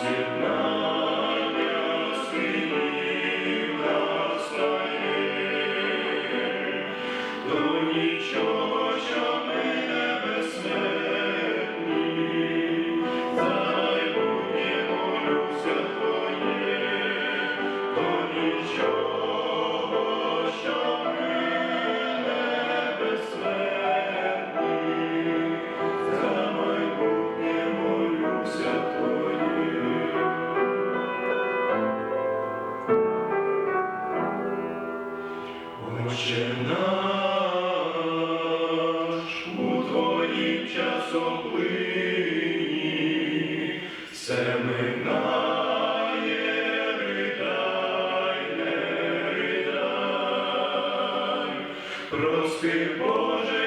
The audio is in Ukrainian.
Yeah. Отче наш, у твоїм часом плині, все минає, ридай, не ридай, прости Боже.